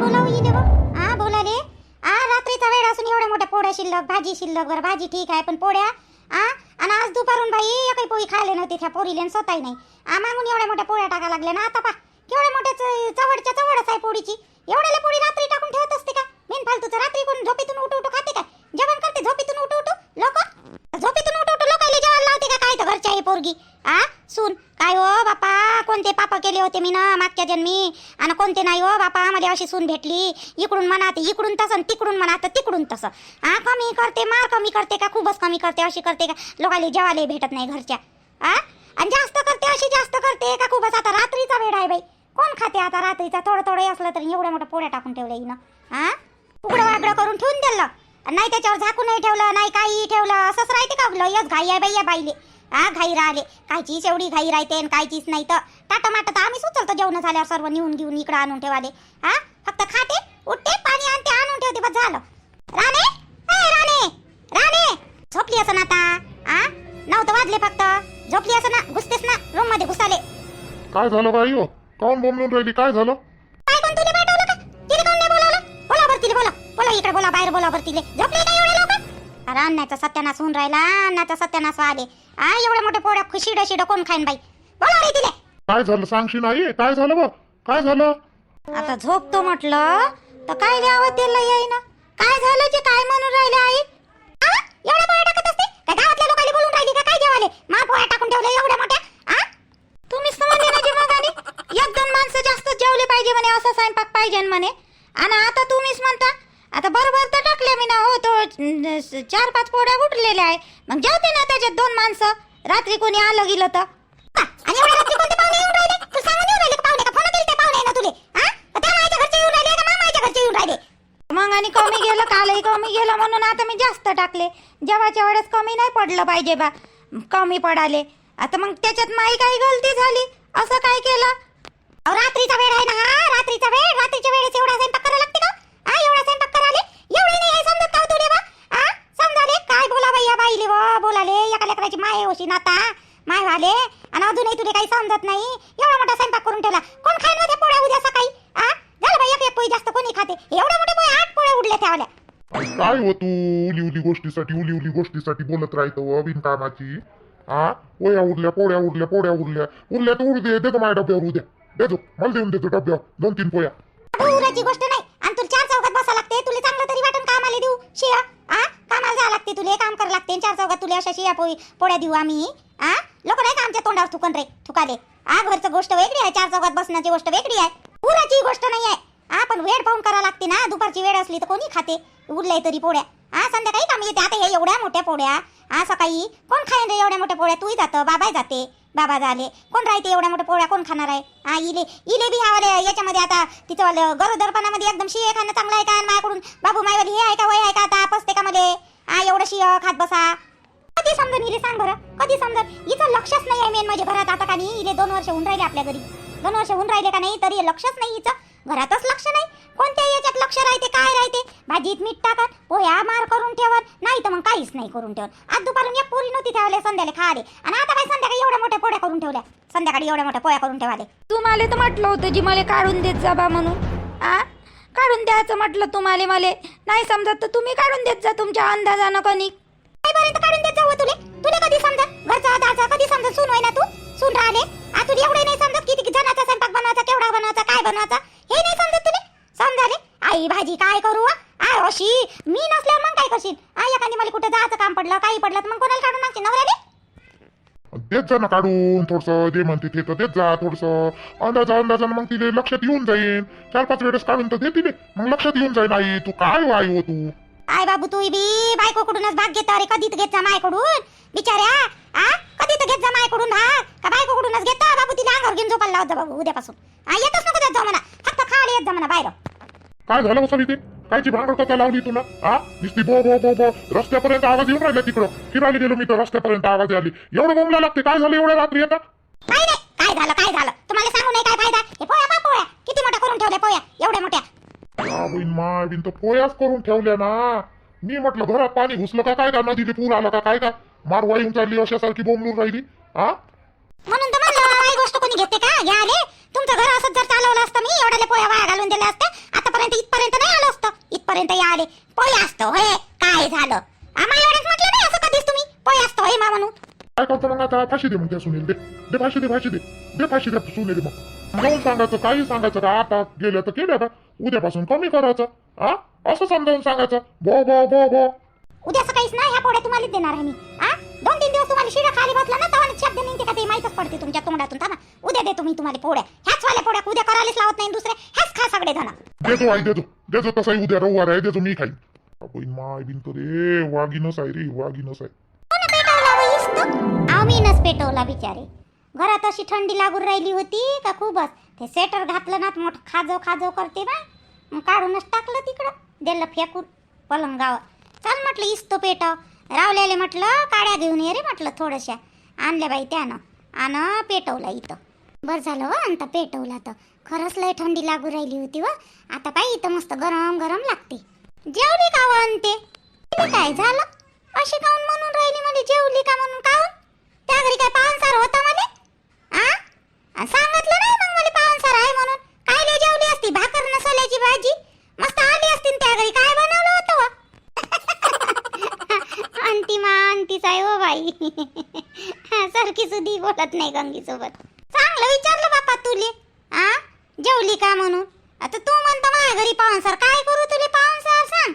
बोलावं येईल हा बोलाले आ रात्रीचा वेळ असून एवढ्या मोठ्या पोळ्या शिल्लक भाजी शिल्लक बरं भाजी ठीक आहे पण पोळ्या आ? आणि आज दुपारून बाई एकही पोळी खायला नव्हती त्या पोरीले स्वतःही नाही. आ मागून एवढ्या मोठ्या पोळ्या टाका लागल्या ना आता पा केवढ्या मोठ्या चवडच्या चवडच आहे पोळीची एवढ्याला पोळी रात्री टाकून ठेवत असते का? मेन फालतूचं रात्री कोण झोपेतून उठू उठू खाते का? जेवण करते झोपेतून उठू उठू लोक? झोपेतून उठू उठू लोकायला जेवण लावते का? काय तर घरच्या ही पोरगी. आ? सून काय हो बापा? कोणते पाप केले होते मी ना मागच्या जन्मी? आणि कोणते नाही हो बापा? मला अशी सून भेटली. इकडून म्हणा ते इकडून तसं आणि तिकडून म्हणा तर तिकडून तसं. हा कमी करते मार कमी करते का? खूपच कमी करते अशी करते का? लोकांना जेवायला भेटत नाही घरच्या. आ? आणि जास्त करते अशी जास्त करते का? खूपच आता रात्रीचा वेळ आहे बाई. कोण खाते आता रात्रीचा? थोडं थोडं असलं तरी एवढ्या मोठ्या पोळ्या टाकून ठेवल्या हिनं. हा उघडं वागडं करून ठेवून दिलं. नाही त्याच्यावर झाकून नाही ठेवलं नाही काही ठेवलं. असंच राहते का? लयच घाई आहे बाई या बाईले. हा घाई राहिले. कायचीच एवढी घाई राहते आणि कायचीच नाही तर. टाटा माटा तर आम्ही सुचलतो जेवण झाल्यावर सर्व नेऊन घेऊन इकडं आणून ठेवाले. हा फक्त खाते उठते पाणी आणते आणून ठेवते बस झालं. राणे? राणे! राणे! झोपली असं ना आता? हा नव्हतं वाजले फक्त. झोपली असं ना? घुसतेस ना? रूममध्ये घुसाले. काय झालं बाई हो? काऊन बोंबलून राहिली काय झालं? काय कोण तुला पाठवलं का? तिला कोण नाही बोलावलं? बोला बरं तिला बोला. बोला इकडे बोला बाहेर बोला बरं तिले. झोपले का एवढे लोक अरे अन्नाचा सत्यानाश होऊन राहिला अन्नाचा सत्यानाश आले. आ एवढ्या मोठ्या पोळ्या खुशी डशी कोण खाईन बाई? बोला रे तिले. काय झालं सांगशी नाही? काय झालं बा काय झालं? आता झोपतो म्हटलं तर काय द्यावं त्याला येईना? काय झालं जे काय म्हणून राहिले आई? आ? एवढ्या पोळ्या टाकत असते? काय गावातल्या लोकांना बोलून राहिली का? काय जेवाले? मा पोळ्या टाकून ठेवल्या एवढ्या मोठ्या? आ? म्हणले ना जे मग आणि एक दोन माणसं जास्त जेवले पाहिजे म्हणे असा स्वयंपाक पाहिजे म्हणे. आणि आता तुम्हीच म्हणता आता बरोबर तर टाकले मी ना हो तो अं, चार पाच पोळ्या उठलेल्या आहे. मग जेवते ना त्याच्यात दोन माणसं. रात्री कोणी आलं गेलं तर. आणि एवढ्या रात्री कोणते पाहुणे येऊन राहिले? तू सांगून येऊन राहिले का पाहुणे? का फोन केले त्या पाहुणे ना तुले? हा? का त्या माझ्या घरचे येऊन राहिले का मामाच्या घरचे येऊन राहिले? मग आणि कमी गेलं कालही कमी गेलं म्हणून आता मी जास्त टाकले. जेव्हाच्या वेळेस कमी नाही पडलं पाहिजे बा. कमी पडाले. आता मग त्याच्यात माई काही गलती झाली? असं काय केलं? अहो, रात्रीचा वेळ आहे ना हा? रात्रीचा वेळ? रात्रीच्या वेळेस एवढा स्वयंपाक करायला लागते का? हा एवढा स्वयंपाक नाही समजत का हो तुले बा समजाले? काय बोला बाई या बाईले व? बोलाले एका लेकराची माय होशी नाता. माय वाले आणि अजूनही तुले काही समजत नाही. एवढा मोठा स्वयंपाक करून ठेवला. कोण खाईन त्या पोळ्या उद्या सकाळी? हा झालं बाई एक एक पोळी जास्त कोणी खाते? एवढ्या मोठ्या पोळ्या आठ पोळ्या उडल्या ठेवल्या काय हो तू? उली उली गोष्टीसाठी उली उली गोष्टीसाठी बोलत राहतो बिनकामाची. हा पोया उरल्या पोळ्या उरल्या पोळ्या उरल्या उरल्या तर उरू दे देतो माझ्या डब्यावर उद्या. देतो मला देऊन देतो डब्यावर. दोन तीन पोया उराची गोष्ट नाही आणि तुला चार चौकात बसा लागते तुला चांगलं तरी वाटून कामाला देऊ शिया आ? कामाला जावं लागते तुले काम करावं लागते. चार चौकात तुले अशा शिया पोळी पोळ्या देऊ आम्ही. आ? लोक नाही का आमच्या तोंडावर थुकन रे थुकाले? आ घरचं गोष्ट वेगळी आहे चार चौकात बसण्याची गोष्ट वेगळी आहे. उराची गोष्ट नाही आहे. आ पण वेळ पाहून करावं लागते ना दुपारची वेळ असली तर कोणी खाते? उरलंय तरी पोळ्या. हा संध्याकाळी काम येते. आता हे एवढ्या मोठ्या पोळ्या. आ सकाळी कोण खाईन रे एवढ्या मोठ्या पोळ्या? तूही जातं बाबाही जाते. बाबा झाले. कोण राहते एवढ्या मोठ्या पोळ्या? कोण खाणार आहे? हा इले इले बी ह्यावाले याच्यामध्ये आता तिथं वालं गरोदरपणामध्ये एकदम शिय खाणं चांगलं आहे का? आणि माझ्याकडून बाबू मायवाली हे आहे का वय आहे का? आता पसते का मध्ये हा एवढं शिय खात बसा. कधी समजून इले सांग बरं? कधी समजून? हिचं लक्षच नाही आहे मेन म्हणजे घरात आता का नाही? इले दोन वर्ष होऊन राहिले आपल्या घरी. दोन वर्ष होऊन राहिले का नाही? तरी लक्षच नाही हिचं घरातच लक्ष नाही? कोणत्या याच्यात लक्ष राहते काय राहते? भाजीत मीठ टाकत पोह्या मार करून ठेवत नाही तर मग काहीच नाही करून ठेवत. आज दुपारून एक पोरी नव्हती ठेवले संध्याकाळी खाले. आणि आता काय संध्याकाळी एवढ्या मोठ्या पोळ्या करून ठेवल्या. संध्याकाळी एवढ्या मोठ्या पोळ्या करून ठेवाले. तुम्हाला तर म्हटलं होतं जी मला काढून देत जा बा म्हणून. आ? काढून द्यायचं म्हटलं तुम्हाला मला. नाही समजत तर तुम्ही काढून देत जा तुमच्या अंदाजानं कणिक काहीपर्यंत काढून देत जाऊ तुले? तुला कधी समजत? घरचा दाचा कधी समजत? सून होय ना तू? सून राहिले? आ तुला एवढे नाही समजत किती जणाचा स्वयंपाक बनवायचा केवढा बनवायचा काय बनवायचा? हे नाही समजत तुले समजाले? आई भाजी काय करू अशी. मी नसल्यावर मग काय करशील? आई एखादी मला कुठे जायचं काम पडलं काही पडलं तर मग कोणाला काढून मागशील नवऱ्याले? देत जा ना काढून थोडस जे म्हणते ते तर देत जा थोडस. अंदाजा अंदाजानं मग तिथे लक्षात येऊन जाईन. चार पाच वेळेस काढून तर दे तिथे मग लक्षात येऊन जाईन आई तू काय आई हो तू? आय बाबू तू बी बायकोकडूनच भाग घेता अरे कधी घेत जा मायकडून. बिचाऱ्या आ? कधी तर घेत जा मायकडून भाग का बायकोकडूनच घेता? बाबू तिला अंगावर घेऊन झोपायला लावत जा बाबू उद्यापासून. आ येतच नको जात जा म्हणा. फक्त खाली येत जा म्हणा बाहेर. काय झालं बसा ते कायची भांगड कथा लावली तुला? हा नुसती बो बो बो बो. रस्त्यापर्यंत आवाज येऊन राहिला तिकडं. फिरायला गेलो मी तर रस्त्यापर्यंत आवाज आली एवढं बोंबला लागते काय झालं एवढ्या रात्री आता? काय नाही. काय झालं काय झालं? तुम्हाला सांगू नाही काय फायदा? हे पोया बा पोया. किती मोठ्या करून ठेवल्या पोया? एवढ्या मोठ्या. हा बहीण बिन तर पोयाच करून ठेवल्या ना. मी म्हटलं घरात पाणी घुसलं का? काय का नदीचे पूर आला का? काय का? मार वाईन चालली अशासारखी बोंबलून राहिली. हा म्हणून तर म्हणलं गोष्ट कोणी घेते का? घ्या आले. तुमचं घर असंच जर चालवलं असतं मी एवढ्याले पोया वाया घालून दिल्या असत्या. आतापर्यंत इथपर्यंत नाही आलो असतो. इथपर्यंत या आले. पोय असतो हे काय झालं? आम्हाला एवढंच म्हटलं नाही असं कधीच तुम्ही. पोय असतो हे मा म्हणून. काय करतो मग आता? फाशी दे मग त्या सुनील. दे. दे फाशी दे फाशी दे. दे फाशी दे सुनील मग. जाऊन सांगायचं काही सांगायचं का? आता गेल्या तर केल्या का उद्यापासून कमी करायचं. हा असं समजावून सांगायचं. बो बो बो बो उद्या सकाळीच ना ह्या पोळ्या तुम्हाला देणार आहे मी. हा दोन तीन दिवस तुम्हाला शिडा खाली बसला ना तेव्हा शब्द निघते का ते? माहीतच पडते तुमच्या तोंडातून. थांबा. उद्या देतो मी तुम्हाला पोळ्या. ह्याच वाल्या पोळ्या उद्या करायलाच लावत नाही दुसऱ्या ह्याच खा सगळे जण. देतो आई देतो देतो तसाही उद्या रविवार आहे देतो मी खाईन. आपण माय बिन तो रे वागिनच आहे रे वागिनच आहे. हो इस्त आम्हीनच पेटवला बिचारे. घरात अशी थंडी लागून राहिली होती का खूपच. ते स्वेटर घातलं ना मोठं खाजव खाजव करते ना मग काढूनच टाकलं तिकडं दिलं फेकून पलंगावर. चल म्हटलं इस्तो पेटव. रावल्याले म्हटलं काड्या घेऊन ये रे म्हटलं थोड्याशा. आणल्या बाई त्यानं. आणि पेटवला इथं. बरं झालं हो, व अंत पेटवला तर खरंच लय थंडी लागू राहिली होती व आता काय इथं मस्त गरम गरम लागते. जेवली का हो आणते काय झालं? अशी काऊन म्हणून राहिली म्हणजे जेवली का म्हणून काऊन? त्या घरी काय पाहुणसार होता मला आ आ, सांगितलं नाही मग मला पाहुणसार आहे म्हणून. काय लय जेवली असती? भाकर न सोल्याची भाजी. मस्त आली असती त्या घरी. काय बनवलं होतं व? अंतिमा अंतीच आहे हो बाई. सारखी सुधी बोलत नाही गंगी सोबत चांगलं विचारलं बापा तुले आ जेवली का म्हणून आता तू म्हणतो माझ्या घरी पाहुणसार काय करू तुले पाहुणसार सांग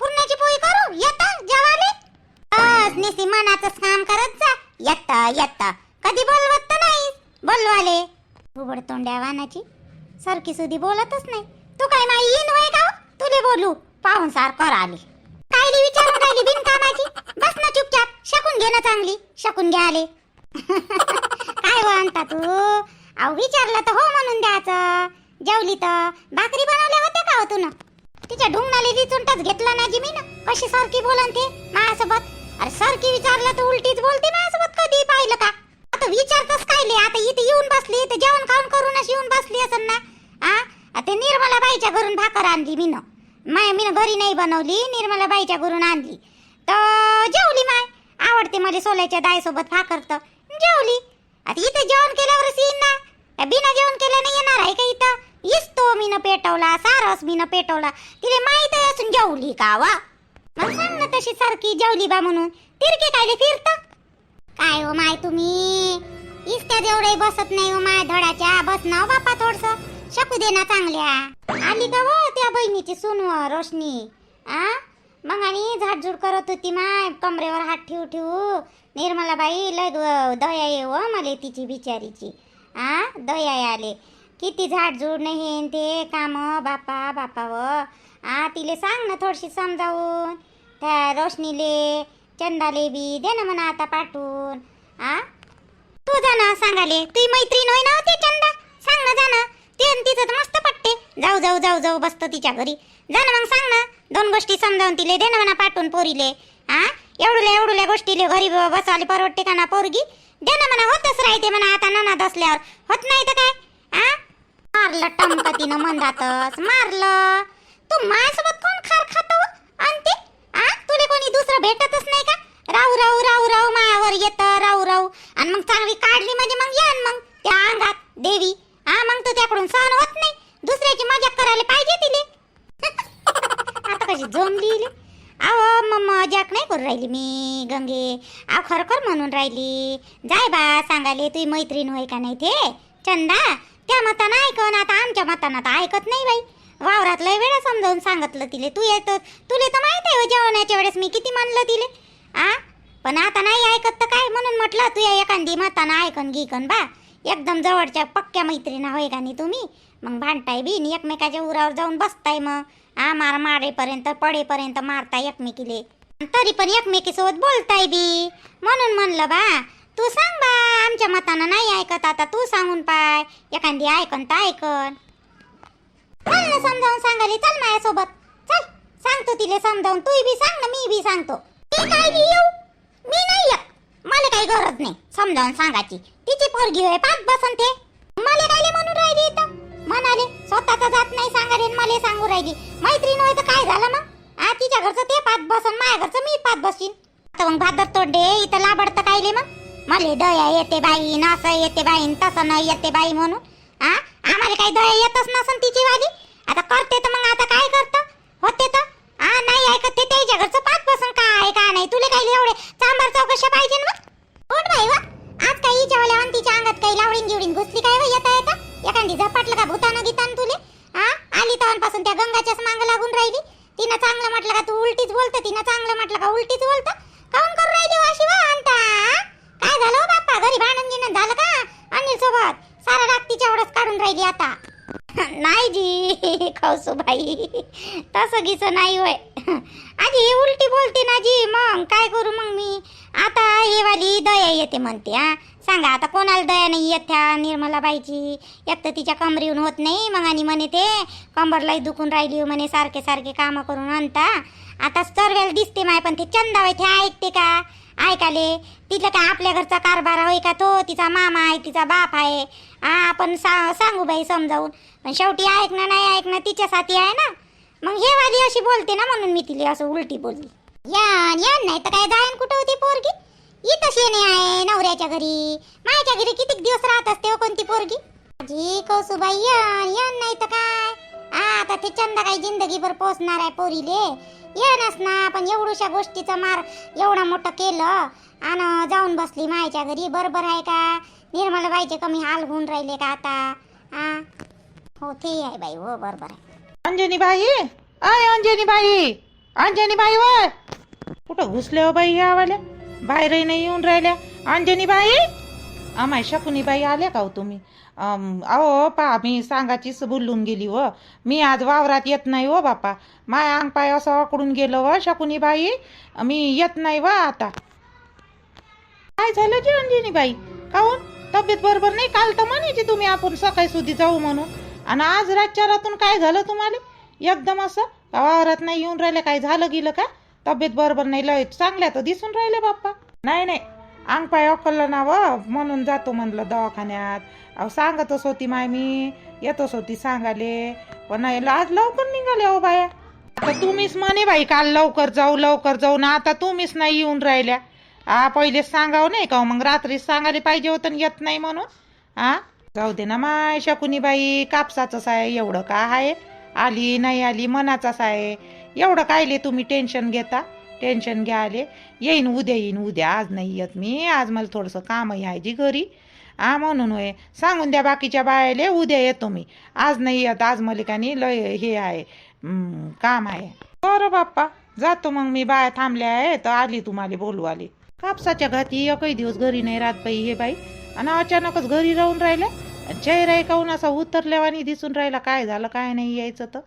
पुरण्याची पोळी करू येता जेवाले बस निसी मनाचंच काम करत जा येता येता कधी बोलवत तर चाललो आले? उघड तोंड्या वानाची. सारखी सुधी बोलतच नाही. तू काय माई येईन वय का हो? तुले बोलू. पाहून सार कर आली. कायली विचारून राहिली बिनकामाची? बस ना चुपचाप. शकून घे ना चांगली. शकून घ्या आले. काय म्हणता तू? अहो विचारलं तर हो म्हणून द्यायचं. जेवली तर. भाकरी बनवल्या होत्या का हो तू ना तिच्या ढुंगणाली रिचुंटच घेतला ना जिमी ना कशी सारखी बोलन ते माझ्यासोबत अरे सारखी विचारलं तर उलटीच बोलते माझ्यासोबत कधी? पाहिलं का? आता विचारतच काय ले? आता इथे येऊन असन ना आ? ते निर्मला बाईच्या घरून भाकर आणली मीन. माय मीन घरी नाही बनवली निर्मला बाईच्या घरून आणली. तर जेवली माय. आवडते मला सोल्याच्या डाळीसोबत भाकर तर. जेवली. आता इथे जेवण केल्यावरच येईन ना. का बिना जेवण केल्याने येणार आहे का इथं? इसतो मीनं पेटवला सारस मीनं पेटवला. तिला माहीत आहे असून जेवली का वा? मग सांग ना तशी सारखी जेवली बा म्हणून. तिरके कायले फिरत? काय हो माय तुम्ही? इस्त्या जेवढे बसत नाही हो माय धडाच्या. बस ना हो बापा थोडस. शकू दे ना चांगल्या. आली का व त्या बहिणीची सुनव रोशनी? आ? मग आणि झाडझूड करत होती माय कमरेवर हात ठेवू ठेवू. निर्मलाबाई लय दया येव हो मला तिची बिचारीची. आ? दया आले. किती झाडझूड नाही हे ते काम बापा बापा व. आ तिले सांग ना थोडीशी समजावून. त्या रोशनीले चंदाले बी दे ना म्हणा आता पाठवून. आ? तू जा ना सांगाले. तुही मैत्रीण होय ना हो ते चंदा? सांग ना जा ना. ते आणि तिचं तर मस्त पटते जाऊ जाऊ जाऊ जाऊ बसतं तिच्या घरी. जा ना मग सांग ना. दोन गोष्टी समजावून तिले दे ना म्हणा पाठवून पोरीले. आ? एवढुल्या एवढुल्या गोष्टीले घरी बसवाले परवडते का ना पोरगी? दे ना म्हणा होतच राहते म्हणा आता ननाद असल्यावर होत नाही तर काय? आ? मारलं टमकतीनं मंदातच. मारलं. तू माझ्यासोबत कोण खार खातो आणते आ? तुले कोणी दुसरं भेटतच नाही का? राहू राहू राहू राहू मायावर येत राहू राहू. आणि मग चांगली काढली म्हणजे मग या मग. त्या अंगात देवी. हा मग तो त्याकडून सहन होत नाही. दुसऱ्याची मजाक करायला पाहिजे तिले. आता कशी जमली अहो मग मजाक नाही करू राहिली मी गंगे. आव खरखर म्हणून राहिली. जाय बा सांगाले तुझी मैत्रीण होय का नाही ते? चंदा त्या मतानं ऐकन आता आमच्या मतानं तर ऐकत नाही बाई. वावरात लय वेळा समजावून सांगितलं तिले. तू येत तुले तर माहीत आहे हो, जेवणाच्या वेळेस मी किती म्हणलं तिले. आ? पण आता नाही ऐकत तर काय? म्हणून म्हटलं तू या एखादी मतानं ऐकन गिकन बा. एकदम जवळच्या पक्क्या मैत्रिणा होय का नाही तुम्ही? मग भांडताय बी आणि एकमेकाच्या उरावर जाऊन बसताय मग. आ मार मारेपर्यंत पडेपर्यंत मारताय एकमेकीले. तरी पण एकमेकीसोबत बोलताय बी. म्हणून म्हणलं बा तू सांग बा आमच्या मतानं नाही ऐकत आता तू सांगून पाय. एखादी ऐकन तर ऐकन. चल ना समजावून सांगायला चल माझ्यासोबत चल सांगतो तिले समजावून. तू बी सांग ना मी बी सांगतो. ते काय घेऊ येऊ मी नाही येत मला काही गरज नाही. समजावून सांगायची. तिची पोरगी होय पाच बसन ते मला काय म्हणून राहिली इथं? म्हणाले स्वतःचा जात नाही सांगाले मला सांगू राहिली. मैत्रीण होय तर काय झालं मग? आ तिच्या घरचं ते पाच बसन माझ्या घरचं मी पाच बसीन आता मग भादर तोडे इथं लाबडतं कायले मग? मला दया येते बाई न असं येते बाई तसं न येते बाई म्हणून. आ आम्हाला काही दया येतच नसन तिची वाली? आता करते तर मग आता काय करतं? होते तर? हा नाही ऐकत ते त्याच्या घरचं पाच पसंत का आहे का नाही. तुले काही एवढे चांबार चौकशा पाहिजे मग? कोण बाई वा? आज काही जेवल्या तिच्या अंगात काही लावडीन जिवडीन घुसली काय येत आहे का एखादी झपाटलं का भूतानं गीतान तुले? हा आली तवनपासून त्या गंगाच्याच मांग लागून राहिली. तिनं चांगलं म्हटलं का तू उलटीच बोलत? तिनं चांगलं म्हटलं का उलटीच बोलत? काऊन करून राहिली वाशी वा अंता काय झालं हो बाप्पा? घरी भांडण गिणं झालं का? अनिल सोबत सारा राग तिच्या काढून राहिली आता. नाही जी खाऊसू बाई तसं घिसं नाही होय. आजी उलटी बोलते ना जी मग काय करू मग मी? आता हे वाली दया येते म्हणते हा. सांगा आता कोणाला दया नाही? येत त्या निर्मला बाईची. एक तर तिच्या कमरीहून होत नाही मग आणि म्हणे ते कंबरलाही दुखून राहिली हो म्हणे सारखे सारखे कामं करून आणता. आता सर्वेला दिसते माय पण ते चंदा होय ते ऐकते का? ऐकाले? तिथलं काय आपल्या घरचा कारभार होय का तो? तिचा मामा आहे तिचा बाप आहे. आपण सा सांगू बाई समजावून. पण शेवटी ऐकणं नाही ऐकणं तिच्यासाठी आहे ना. मग हे वाली अशी बोलते ना म्हणून मी तिला असं उलटी बोलली. यान यान नाही तर काय जायन कुठं होती पोरगी? इथंच येणे आहे नवऱ्याच्या घरी. माझ्या घरी किती दिवस राहत असते हो कोणती पोरगी? जी कौसुबाई यान यान नाही तर काय? आता ते चंदा काही जिंदगीभर पोचणार आहे पोरीले. येणच ना पण एवढूशा गोष्टीचा मार एवढा मोठं केलं. आणि जाऊन बसली मायच्या घरी. बरोबर आहे का? निर्मलाबाईचे कमी हाल होऊन राहिले का आता? हा हो ते आहे बाई. हो बरोबर आहे. अंजनी बाई? आय अंजनी बाई. अंजनी बाई वय कुठं घुसले हो बाई ह्या वाल्या बाहेरही नाही येऊन राहिल्या. अंजनी बाई? आमाय शकुनी बाई आल्या का हो तुम्ही? अहो पा मी सांगाचीच बोलून गेली व. मी आज वावरात येत नाही हो बापा. माय अंग पाय असं वाकडून गेलो व शकुनी बाई. मी येत नाही व आता. काय झालं जी अंजनी बाई? काहून? तब्येत बरोबर नाही? काल तर म्हणायची तुम्ही आपण सकाळी सुधी जाऊ म्हणून. आणि आज रातच्या रातून काय झालं तुम्हाला? एकदम असं वावरात नाही येऊन राहिले काय झालं गेलं का? तब्येत बरोबर नाही लय चांगल्या तर दिसून राहिले बाप्पा. नाही नाही. अंग पाय अकललं ना व म्हणून जातो म्हणलं दवाखान्यात. अहो सांगतच होती माय मी येतच होती सांगाले. पण नाही, आज लवकर निघाले हो बाया. आता तुम्हीच म्हणे बाई काल लवकर जाऊ लवकर जाऊ ना आता तुम्हीच नाही येऊन राहिल्या. हा पहिलेच सांगावं नाही का हो, मग रात्री सांगायला पाहिजे होतं येत नाही म्हणून. हा जाऊ दे ना माय शकुनी बाई कापसाचंच आहे एवढं का आहे? आली नाही आली मनाचाच आहे. एवढं कायले तुम्ही टेन्शन घेता? टेन्शन घ्या आले. येईन उद्या येईन उद्या. आज नाही येत मी. आज मला थोडंसं कामही आहे जी घरी. हा म्हणून होय. सांगून द्या बाकीच्या बायाले उद्या येतो मी. आज नाही येत. आज मलिकानी लय हे आहे. काम आहे. बरं बाप्पा. जातो मग मी. बाया थांबल्या आहे तर आली तुम्हाला बोलू आली कापसाच्या घाती एकही दिवस घरी नाही राहत बाई हे बाई. आणि अचानकच घरी राहून राहिले. चेहरा काहून असा उतरल्यावानी दिसून राहिला काय झालं? काय नाही यायचं तर?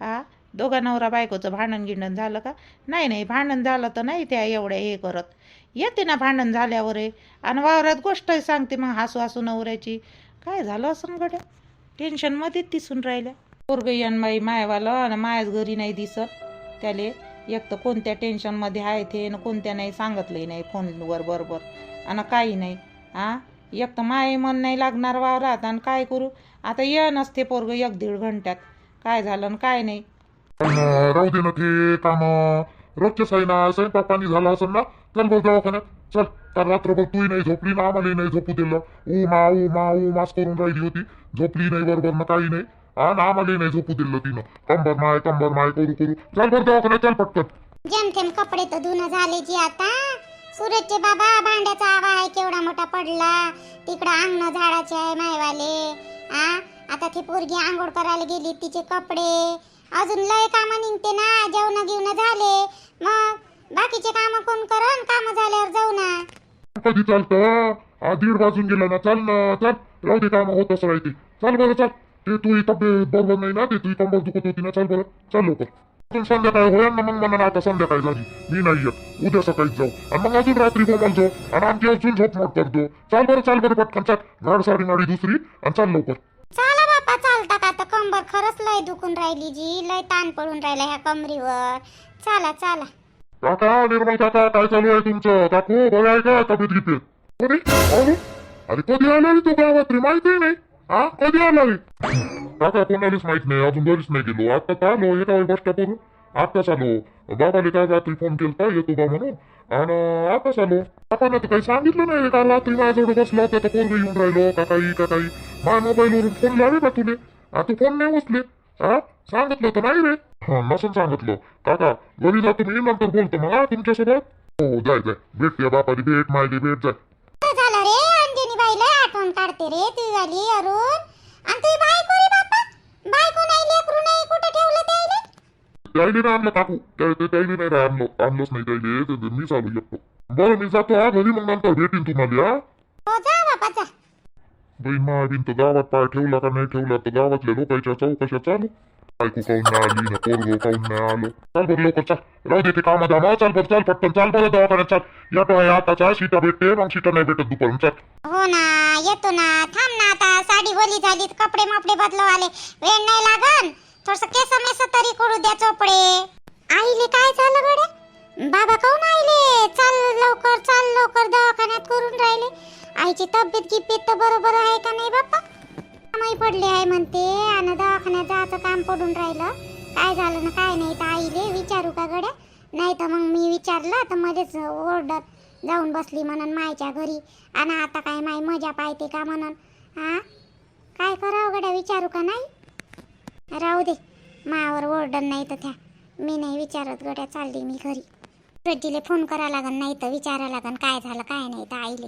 हा दोघा नवरा बायकोचं भांडण गिंडण झालं का? नाही नाही भांडण झालं तर नाही त्या एवढ्या हे करत. येते ना भांडण झाल्यावर. आहे आणि वावरात गोष्ट सांगते मग हसू हसू नवऱ्याची. काय झालं असं गड्या टेन्शनमध्येच दिसून राहिल्या. पोरग बाई मायवालं आणि मायाच घरी नाही दिसत. त्याले एक तर कोणत्या टेन्शनमध्ये आहे ते न कोणत्या नाही सांगितलंही नाही फोनवर बरोबर. आणि काही नाही. हा एक तर माय मन नाही लागणार वावरात आणि काय करू? आता ये नसते पोरग एक दीड घंट्यात. काय झालं आणि काय नाही? पण राहू दे ना ते काम. रोजच्याच आहे ना स्वयंपाक पाणी झाला असेल ना चल बघ दवाखान्यात. चल तर रात्रभर तूही नाही झोपली ना आम्हालाही नाही झोपू दिलं. ऊ मा ऊ मा ऊ मास करून राहिली होती. झोपली नाही बरोबर ना काही नाही. हा ना आम्हालाही नाही झोपू दिलं तिनं. कंबर माय कंबर माय करू करू. चल बरं दवाखान्यात चल पटकन. जेमतेम कपडे तर धुणं झाले जी आता. सूरजचे बाबा भांड्याचा आवा आहे केवढा मोठा पडला. तिकडं अंगण झाडाचे आहे मायवाले. आ? आता ती पोरगी आंघोळ करायला गेली तिचे कपडे. अजून लय कामं निघते ना जेवण घेऊन झाले. मग बाकीचे काम कोण करण काम झाल्यावर जाऊ ना. कधी चालतं? हा दीड वाजून गेला ना चाल ना चाल. राहू दे काम होत असं राहते. चाल बरं चाल. ते तुझी तब्येत बरोबर नाही ना ते तुझी कंबर दुखत होती ना चाल बरं. चाल लवकर. अजून संध्याकाळी होईल ना मग मला ना आता संध्याकाळी झाली मी नाही येत. उद्या सकाळीच जाऊ. आणि मग अजून रात्री बोमाल जाऊ. आणि आमची अजून झोप मोड करतो. चाल बरं चाल बरं पटकन चाल. घाड साडी माडी दुसरी आणि चाल लवकर. चला बापा चालता का आता? कंबर खरंच लय दुखून राहिली जी. लय ताण पडून राहिला ह्या कमरीवर. चला चला. काका निर्मल काका काय चालू आहे तुमचं? काकू बरं आहे का? तब्येत गिपेत कोणी? अरे अरे कधी आला रे तू गावात रे? माहिती नाही. हा? कधी आला रे? काका कोणालाच माहीत नाही अजून घरीच नाही गेलो. आता आलो एका वेळ बस करून आताच आलो बाबाले काय रात्री फोन केलता येतो बा म्हणून. आणि आताच आलो काकानं तर काही सांगितलं नाही रे काल रात्री माझ्याजवळ बसला होता तर पोरग येऊन राहिलो का काही का काही. माझ्या मोबाईलवरून फोन लावे का तुले. आता फोन नाही उचले हा सांगितलं तर नाही रे. हा नसून सांगितलं. काका घरी जातो मी नंतर बोलतो मग हा तुमच्यासोबत. हो जाय जाय. भेट या बापाली भेट मायली भेट जाय. झालं रे अंजनी बाईला आठवण काढते रे तू झाली अरुण. आणि तुझी बायको रे बापा बायको नाही लेकरू नाही कुठे त्याईले नाही आणलं काकू त्या- त्या- त्याईले नाही आणलं आणलंच नाही त्याईले ते- ते मी चालू शकतो बरं मी जातो हा. घरी मग नंतर भेटीन तुम्हाला हा. हो बाई महाबीन तर गावात पाय ठेवला का नाही ठेवला तर गावातल्या लोकांच्या चौकशा चालू. बायको काऊन नाही आली ना पोरगो काऊन नाही आलो. चाल बरं लवकर चाल. राहू दे ते कामात आम्हा चाल बरं चाल पटकन. चाल बरं दवाखान्यात चाल. या आहे आताचा सीटा भेटते मग सीटा नाही भेटत दुपारून. चाल. हो ना येतो ना. थांब ना आता. साडी बोली झाली कपडे मपडे बदलव आले वेळ नाही लागन. थोडस केस मेस तरी करू द्या चोपडे. आईले काय झालं गडे बाबा काऊन आईले? चाल लवकर चाल लवकर दवाखान्यात करून राहिले. आईची तब्येत गिब्येत तर बरोबर आहे का नाही बाप्पा? कामही पडले आहे म्हणते आणि दवाखान्यात जायचं काम पडून राहिलं. काय झालं ना काय नाही तर आईले विचारू का गड्या? नाही तर मग मी विचारलं तर मध्येच ओरडत जाऊन बसली म्हणून मायच्या घरी. आणि आता काय माय मजा पाहते का म्हणून? हा? काय करावं गड्या विचारू का नाही? राहू दे. मावर ओरडन नाही तर त्या. मी नाही विचारत गड्या चालली मी घरी. रज्जीले फोन करा लागन नाही तर विचारा लागन काय झालं काय नाही तर आईले.